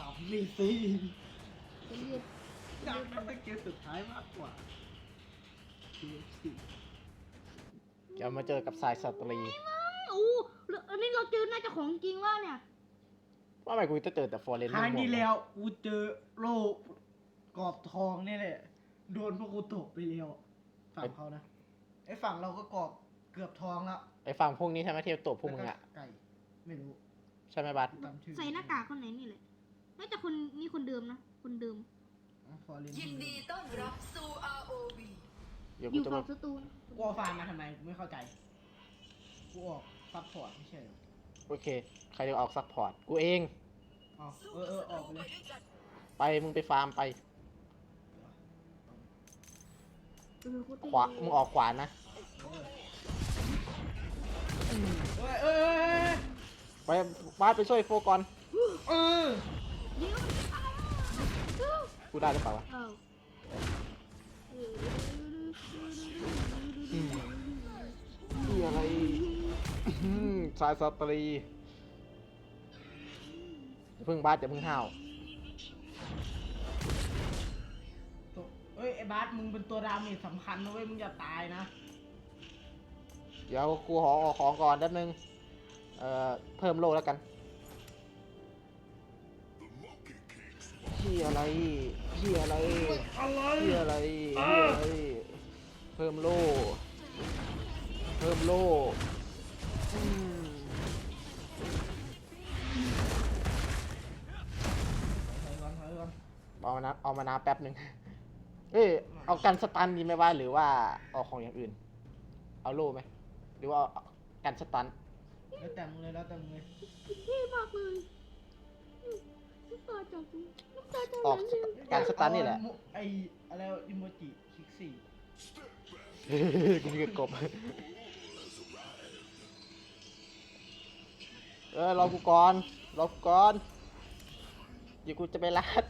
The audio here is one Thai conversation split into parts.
ามนี่สิจะเรียกอยากเป็นเกมสุดท้ายมากกว่า KFC จะมาเจอกับสายสตรี อู้แล้วอันนี้เราเจอน่าจะของจริงว่าเนี่ย ว่าทำไมกูจะเจอแต่ฟอร์เรนครั้งที่แล้วกูเจอโลกกรอบทองเนี่ยแหละ โดนพวกกูตบไปแล้วฝั่งเขานะไอ้ฝั่งเราก็กรอบเกือบทองแล้วไอ้ฝั่งพวกนี้ใช่ไหมที่ตัวพวกมึงอะแล้ไก่ไม่รู้ ใช่ไหมบัส ตามชื่อใส่หน้ากากคนไหนนี่แหละ น่าจะคนนี่คนเดิมนะคนเดิม ฟอร์เรนยินดีต้อนรับสู่ ROV เดี๋ยวอกูยู่จะฝั่มางสตูลกูเอาฟาร์มมาทำไมกูไม่เข้าใจ กูออกซัพพอร์ตไม่ใช่เหรอโอเค ใครจะออกซัพพอร์ต กูเอง อ๋อเออเออออกไปเลยไปมึงไปฟาร์มไป เออโคตรเท่ขวา มึงออกขวานะ เอ้ยเอ้ยเอ้ยเอ้ยไปบัสไปช่วยโฟก่อน เออ เดี๋ยวมันตายแล้วกูได้หรือเปล่าวะเอ้าเอออืมนี่อะไรอืมสายสตรีอย่าเพิ่งบัสอย่าเพิ่งห้าวตัวเอ้ยไอ้บาสมึงเป็นตัวดาเมจสำคัญนะเว้ยมึงอย่าตายนะ เดี๋ยวกูขอออกของก่อนแป๊บนึง เอ่อ เพิ่มโลแล้วกัน พี่อะไรพี่อะไรอะไรพี่อะไรพี่อะไร เพิ่มโลเพิ่มโลอืมถอยก่อนถอยก่อนเอามานะเอามานาแป๊บหนึ่งเอ้ยเอากันสตันดีไหมว่าหรือว่าเอาของอย่างอื่น เอาโลไหมหรือว่าเอากันสตันแล้วแต่มึงเลยแล้วแต่มึงเลยเท่มากเลยน้ำตา จากน้ำตาจากออกไหลเลยการสตันนี่แหละเอาไออะไรวะอิโมจิคลิกสี่กูมีกระกบเออรอกูก่อนรอกูก่อนเดี๋ยวกูจะไปรัด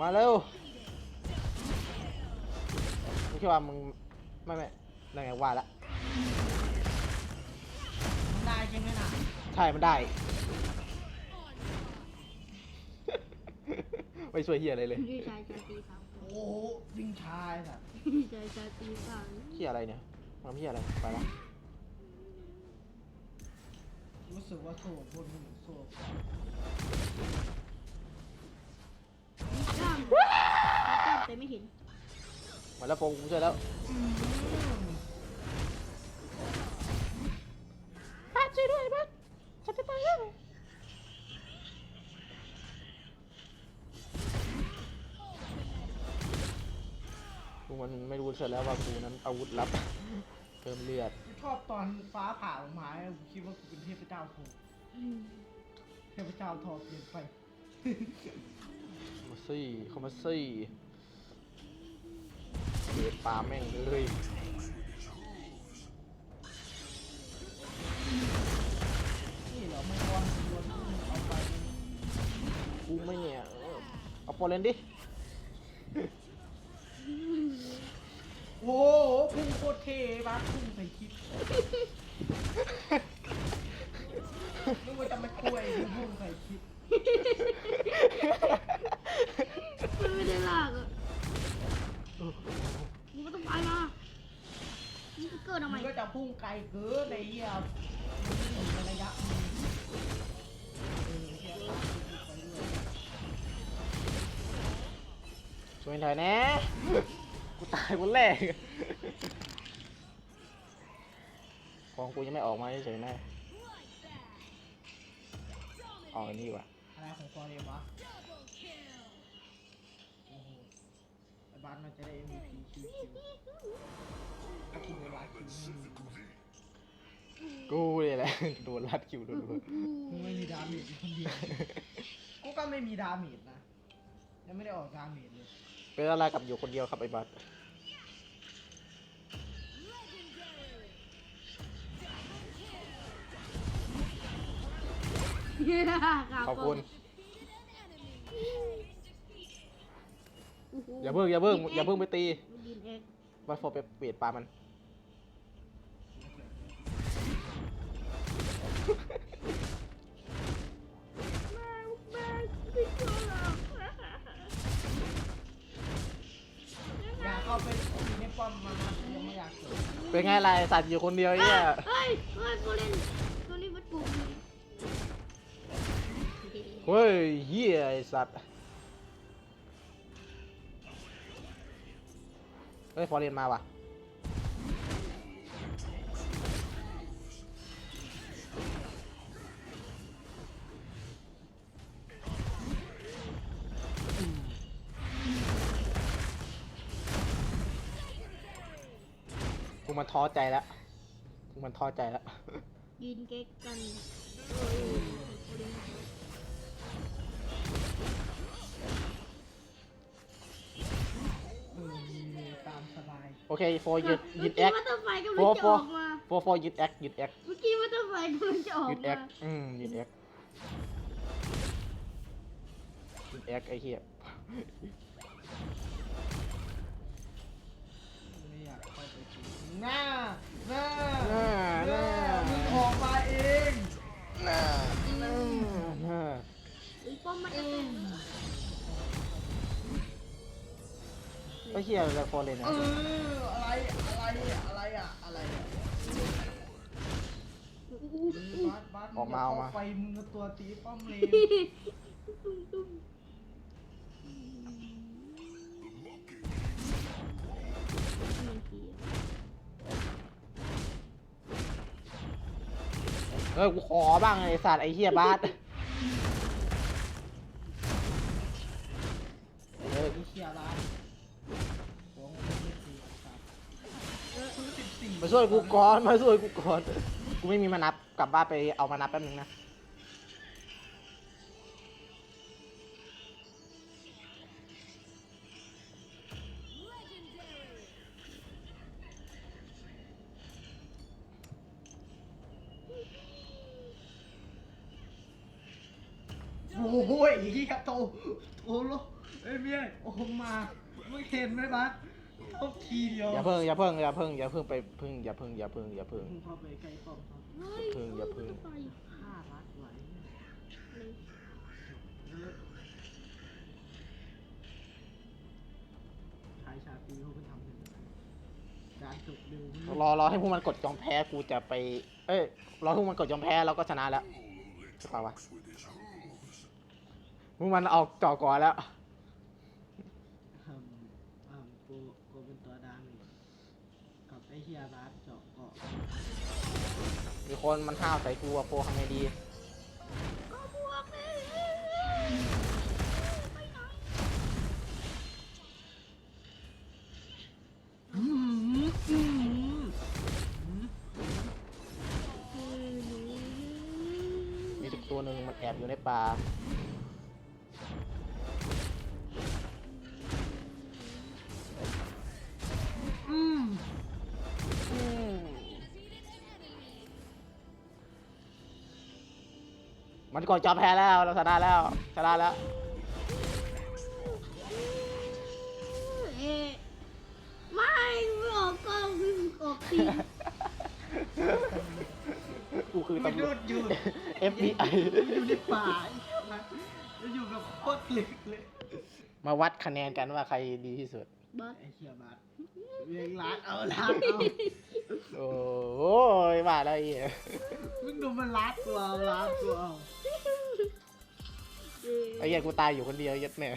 มาเร็วมึงคิดว่ามึงไม่ไม่ได้ไงว่าละมึงได้ใช่ไหมน่ะใช่มันได้ ไม่ช่วยเฮียอะไรเลยพี่ชายชายตีสามโอ้โหวิ่งชายสัตว์พี่ชายชายตีสามเฮียอะไรเนี่ยมันเฮียอะไรไปละรู้สึกว่าโซ่บนมันเหมือนโซ่มีกล้ามมีกล้ามแต่ไม่เห็นมาแล้วโฟมกูช่วยแล้วป้ กูมันไม่รู้เสร็จแล้วว่ากูนั้นอาวุธลับ เพิ่มเลือดกูชอบตอนฟ้าผ่าลงมากูคิดว่ากูเป็นเทพเจ้าทองอืมเทพเจ้าทองเปลี่ยนไปมาซี่เข้ามาซี่เดือดปลาแม่งเลยนี่เหรอไม่วอนวอนเอาไปกูไม่เนี่ยเออเอาโปรเลนดิ หน่อยนะ กูตายคนแรก ของกูยังไม่ออกมาเฉยๆนะออกอันนี้ว่ะอะไรของฟอร์เรมวะโอ้โหไอ้บาสมันจะได้ MVP คิวคิวถ้าคุณเวลาคิวไม่มีกูเลยแหละโดนลัดคิวโดนมึงไม่มีดาเมจอยู่คนเดียว กูก็ไม่มีดาเมจนะ ยังไม่ได้ออกดาเมจเลย เป็นอะไรกับอยู่คนเดียวครับไอ้บัสขอบคุณ อย่าเพิ่งอย่าเพิ่งอย่าเพิ่งไปตีดินเอ็กบัสโฟไปเปลี่ยนปลามัน เป็นไงไรสัตว์อยู่คนเดียวไอ้เหี้ยเฮ้ยเฮ้ยโกเลนตัวนี้มันปลุกอเฮ้ยเหี้ยไอสัตว์เฮ้ยฟอร์เรนมาว่ะ กูมันท้อใจแล้วกูมันท้อใจแล้วยืนเก๊กกันเฮ้ยโมเลนเออมีตามสบาย โอเคโฟยึดยึดแอเมื่คกี้วัตเตอร์ไฟกำโฟลังจะโฟออกมา โฟโฟยึดแอคยึดแอคเมื่อกี้วัตเตอร์ไฟกำลังจะออกยึดแอมาคอืมยึดแอคยึดแอคไอ้เหี้ย หน้า หน้า หน้าหน้ามึงออกมาเองหน่าหน่าหน่าไอ้ป้อมมันจะเป็นไอ้เหี้ยอะไรโฟร์เรนเออะอะไรอะไรอะไรอะอะไรอะอู้เอออู้บาสบาสออกมาออกมาไปมึงกับตัวตีป้อมเลน ออกูขอบ้างไอ้สัตว์ไอ้เฮียบาสเออไอ้เชียร์บาสโอ้โหไม่ตีครับเออคือสิบสี่มาช่วยกูก่อนมาช่วยกูก่อนกูไม่มีมานับกลับบ้านไปเอามานับแป๊บนึงนะ อ้โหไอ้เหี้ยโตโตโลเอ้ยเมียโอ้โหมาไม่เห็นไหมบาสเข้าทีเดียวอย่าเพิ่งอย่าเพิ่งอย่าเพิ่งอย่าเพิ่งไปพึ่งอย่าเพิ่งอย่าเพิ่งอย่าเพิ่ง มึงเข้าไปใกล้ป้อมเขาเพิ่งอย่าเพิ่ง ฆ่าบาสไว้เออชายชาตรีเขาไปทำกันการจบเร็วมากรอรอให้พวกมันกดยอมแพ้กูจะไป เอ้ยรอให้พวกมันกดยอมแพ้เราก็ชนะแล้วใช่ปะวะพวก มันเอาจ่อก่อนแล้วอืมอืมกูกูเป็นตัวดังกับไอ้เฮียบาสเจาะเกาะมีคนมันห้าวใส่กูอะโปรทำไงดีก็บวกเลยอืมอืมมีทุกตัวหนึ่งมันแอบอยู่ในป่า มันกดยอมแพ้แล้วเราชนะแล้วชนะแล้วเอ๊ะไม่ไม่ออกกล้องไม่ออกตีกูคือมันตำรโดวจดอยู่ FBI อยู่ในป่าไอ้เหี้ยมันมันอยู่แบบโคตรลึกเลยมาวัดคะแนนกันว่าใครดีที่สุด บัสไอ้เฮียบาสเรียงร้านเอาร้านเอาโอ้โหว่าแล้วไอ้เหี้ยมึงดูมันร้านกูเอาร้านกูเอาเอ๊ะ ไอ้เหี้ยกูตายอยู่คนเดียวยัดแม่